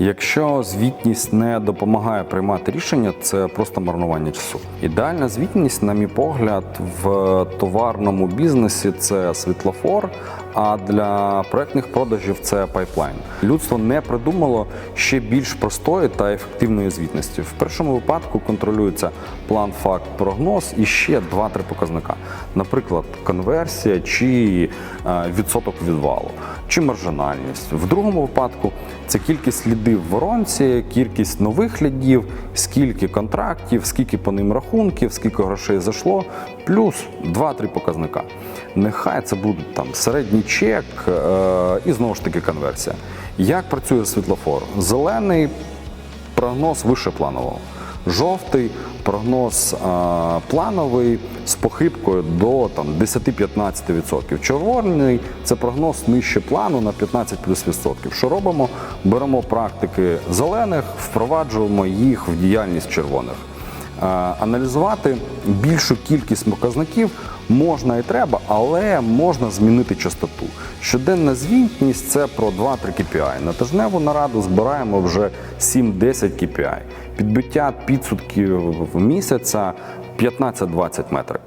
Якщо звітність не допомагає приймати рішення, це просто марнування часу. Ідеальна звітність, на мій погляд, в товарному бізнесі це світлофор, а для проектних продажів це пайплайн. Людство не придумало ще більш простої та ефективної звітності. В першому випадку контролюється план, факт, прогноз і ще два-три показника. Наприклад, конверсія чи е, відсоток відвалу, чи маржинальність. В другому випадку це кількість лідів в воронці, кількість нових лідів, скільки контрактів, скільки по ним рахунків, скільки грошей зайшло, плюс 2-3 показника. Нехай це буде там середній чек е, і знову ж таки конверсія. Як працює світлофор? Зелений прогноз вище планового. Жовтий прогноз а, плановий з похибкою до там, 10-15%. Червоний це прогноз нижче плану на 15 плюс відсотків. Що робимо? Беремо практики зелених, впроваджуємо їх в діяльність червоних. Е, Аналізувати більшу кількість показників можна і треба, але можна змінити частоту. Щоденна звітність це про 2-3 KPI. На тижневу нараду збираємо вже 7-10 KPI. Підбиття підсутків місяця 15-20 метрик.